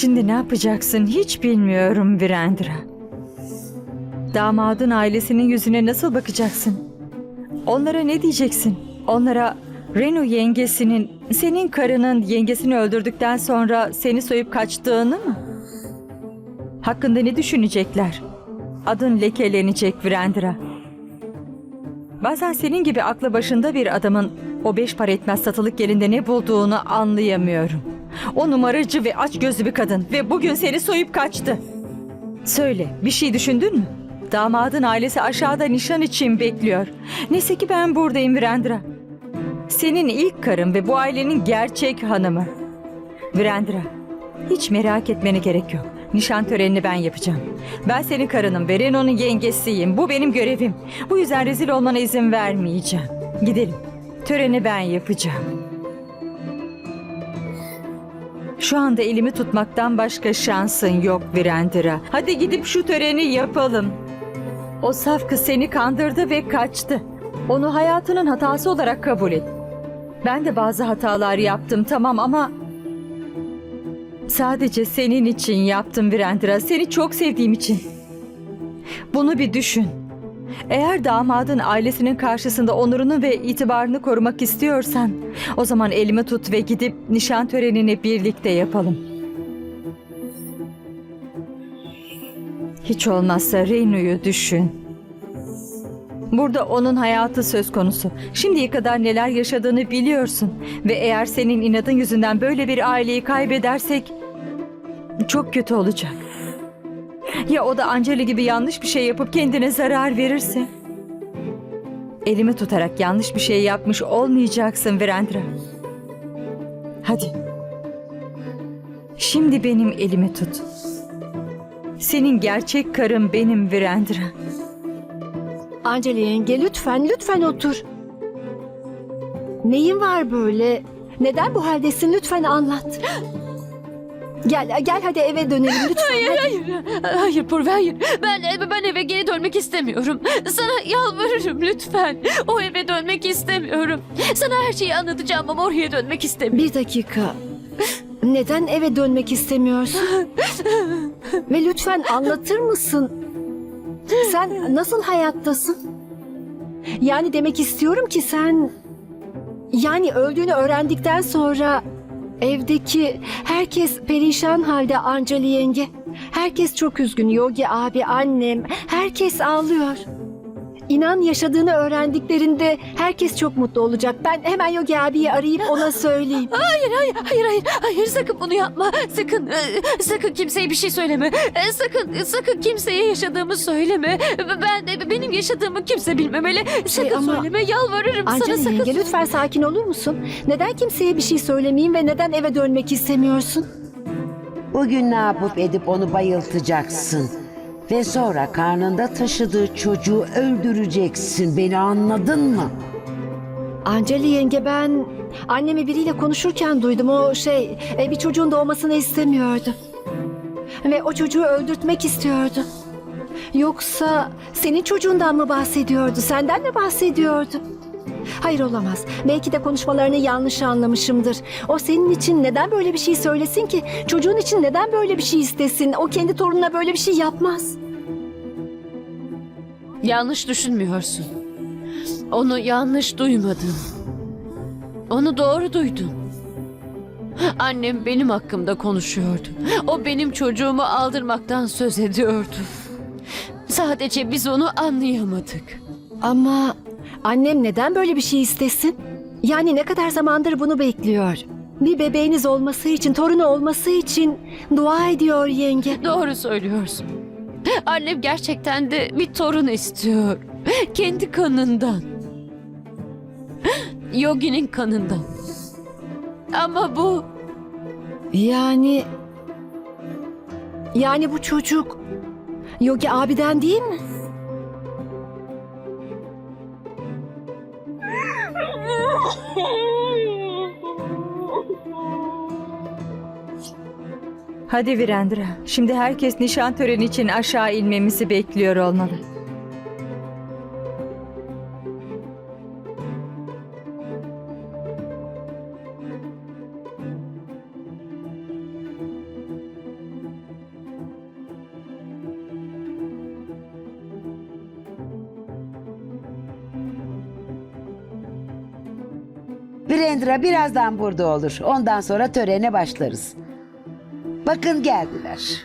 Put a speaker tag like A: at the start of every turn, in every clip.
A: Şimdi ne yapacaksın hiç bilmiyorum Virendra. Damadın ailesinin yüzüne nasıl bakacaksın? Onlara ne diyeceksin? Onlara Renu yengesinin, senin karının yengesini öldürdükten sonra seni soyup kaçtığını mı? Hakkında ne düşünecekler? Adın lekelenecek Virendra. Bazen senin gibi aklı başında bir adamın o beş para etmez satılık gelinde ne bulduğunu anlayamıyorum. O numaracı ve aç gözlü bir kadın ve bugün seni soyup kaçtı. Söyle, bir şey düşündün mü? Damadın ailesi aşağıda nişan için bekliyor. Neyse ki ben buradayım Virendra. Senin ilk karın ve bu ailenin gerçek hanımı. Virendra, hiç merak etmene gerek yok. Nişan törenini ben yapacağım. Ben senin karınım ve Renault'un yengesiyim. Bu benim görevim. Bu yüzden rezil olmana izin vermeyeceğim. Gidelim. Töreni ben yapacağım. Şu anda elimi tutmaktan başka şansın yok Virendra. Hadi gidip şu töreni yapalım. O saf kız seni kandırdı ve kaçtı. Onu hayatının hatası olarak kabul et. Ben de bazı hatalar yaptım tamam ama... Sadece senin için yaptım Virendra. Seni çok sevdiğim için. Bunu bir düşün. Eğer damadın ailesinin karşısında onurunu ve itibarını korumak istiyorsan, o zaman elimi tut ve gidip nişan törenini birlikte yapalım. Hiç olmazsa Reinu'yu düşün. Burada onun hayatı söz konusu. Şimdiye kadar neler yaşadığını biliyorsun. Ve eğer senin inadın yüzünden böyle bir aileyi kaybedersek çok kötü olacak. Ya o da Anceli gibi yanlış bir şey yapıp kendine zarar verirse? Elimi tutarak yanlış bir şey yapmış olmayacaksın Virendra. Hadi. Şimdi benim elimi tut. Senin gerçek karın benim Virendra.
B: Anceli yenge lütfen lütfen otur. Neyin var böyle? Neden bu haldesin lütfen anlat. Gel gel hadi eve dönelim lütfen.
C: Hayır
B: hadi.
C: hayır. Hayır Purve hayır. Ben ben eve geri dönmek istemiyorum. Sana yalvarırım lütfen. O eve dönmek istemiyorum. Sana her şeyi anlatacağım ama oraya dönmek istemiyorum.
B: Bir dakika. Neden eve dönmek istemiyorsun? Ve lütfen anlatır mısın? Sen nasıl hayattasın? Yani demek istiyorum ki sen... Yani öldüğünü öğrendikten sonra evdeki herkes perişan halde Anceli yenge. Herkes çok üzgün. Yogi abi, annem, herkes ağlıyor. İnan yaşadığını öğrendiklerinde herkes çok mutlu olacak. Ben hemen Yogi abiyi arayıp ona söyleyeyim.
C: Hayır hayır hayır hayır. Hayır sakın bunu yapma. Sakın e, sakın kimseye bir şey söyleme. E, Sakın sakın kimseye yaşadığımı söyleme. Ben benim yaşadığımı kimse bilmemeli. Sakın
B: ama-
C: söyleme. Yalvarırım sana sakın.
B: yenge lütfen sakin olur musun? Neden kimseye bir şey söylemeyeyim ve neden eve dönmek istemiyorsun?
D: Bugün ne yapıp edip onu bayıltacaksın. Ve sonra karnında taşıdığı çocuğu öldüreceksin. Beni anladın mı?
B: Anceli yenge ben annemi biriyle konuşurken duydum. O şey e, bir çocuğun doğmasını istemiyordu. Ve o çocuğu öldürtmek istiyordu. Yoksa senin çocuğundan mı bahsediyordu? Senden mi bahsediyordu? Hayır olamaz. Belki de konuşmalarını yanlış anlamışımdır. O senin için neden böyle bir şey söylesin ki? Çocuğun için neden böyle bir şey istesin? O kendi torununa böyle bir şey yapmaz.
C: Yanlış düşünmüyorsun. Onu yanlış duymadın. Onu doğru duydun. Annem benim hakkımda konuşuyordu. O benim çocuğumu aldırmaktan söz ediyordu. Sadece biz onu anlayamadık.
B: Ama annem neden böyle bir şey istesin? Yani ne kadar zamandır bunu bekliyor. Bir bebeğiniz olması için, torunu olması için dua ediyor yenge.
C: Doğru söylüyorsun. Annem gerçekten de bir torun istiyor. Kendi kanından. Yogi'nin kanından. Ama bu
B: Yani... Yani bu çocuk Yogi abiden değil mi?
A: Hadi Virendra, şimdi herkes nişan töreni için aşağı inmemizi bekliyor olmalı.
D: Virendra birazdan burada olur. Ondan sonra törene başlarız. Bakın geldiler.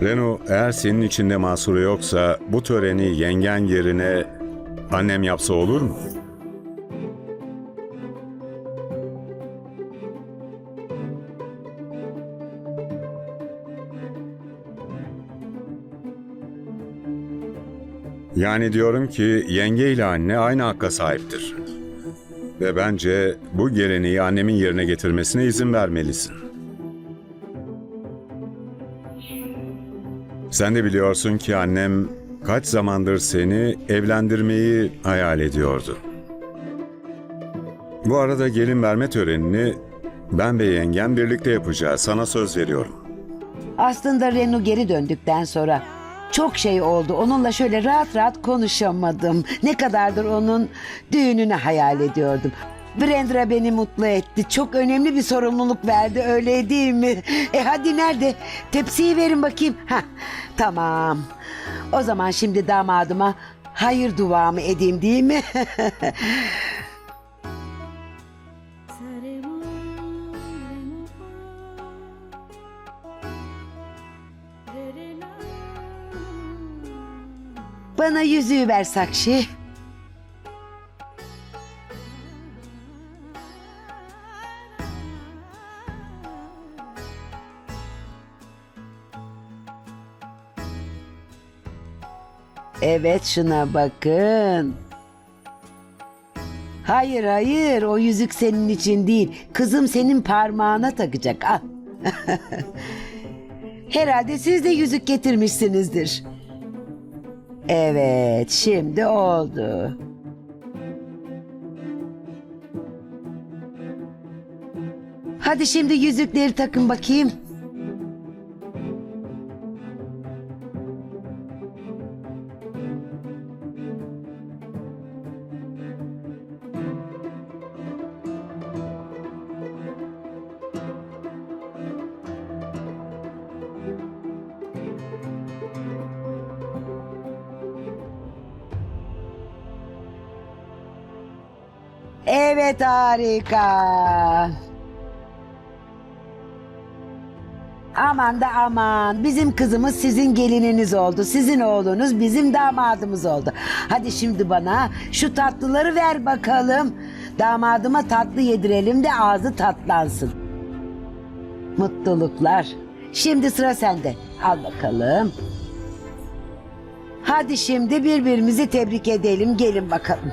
E: Reno, eğer senin içinde mahsuru yoksa bu töreni yengen yerine annem yapsa olur mu? Yani diyorum ki yenge ile anne aynı hakka sahiptir. Ve bence bu geleneği annemin yerine getirmesine izin vermelisin. Sen de biliyorsun ki annem kaç zamandır seni evlendirmeyi hayal ediyordu. Bu arada gelin verme törenini ben ve yengem birlikte yapacağız. Sana söz veriyorum.
D: Aslında Renu geri döndükten sonra çok şey oldu. Onunla şöyle rahat rahat konuşamadım. Ne kadardır onun düğününü hayal ediyordum. Brandra beni mutlu etti. Çok önemli bir sorumluluk verdi öyle değil mi? E hadi nerede? Tepsiyi verin bakayım. Hah, tamam. O zaman şimdi damadıma hayır duamı edeyim değil mi? Bana yüzüğü ver Sakşi. Evet şuna bakın. Hayır hayır o yüzük senin için değil. Kızım senin parmağına takacak. Al. Herhalde siz de yüzük getirmişsinizdir. Evet, şimdi oldu. Hadi şimdi yüzükleri takın bakayım. Evet harika. Aman da aman. Bizim kızımız sizin gelininiz oldu. Sizin oğlunuz bizim damadımız oldu. Hadi şimdi bana şu tatlıları ver bakalım. Damadıma tatlı yedirelim de ağzı tatlansın. Mutluluklar. Şimdi sıra sende. Al bakalım. Hadi şimdi birbirimizi tebrik edelim. Gelin bakalım.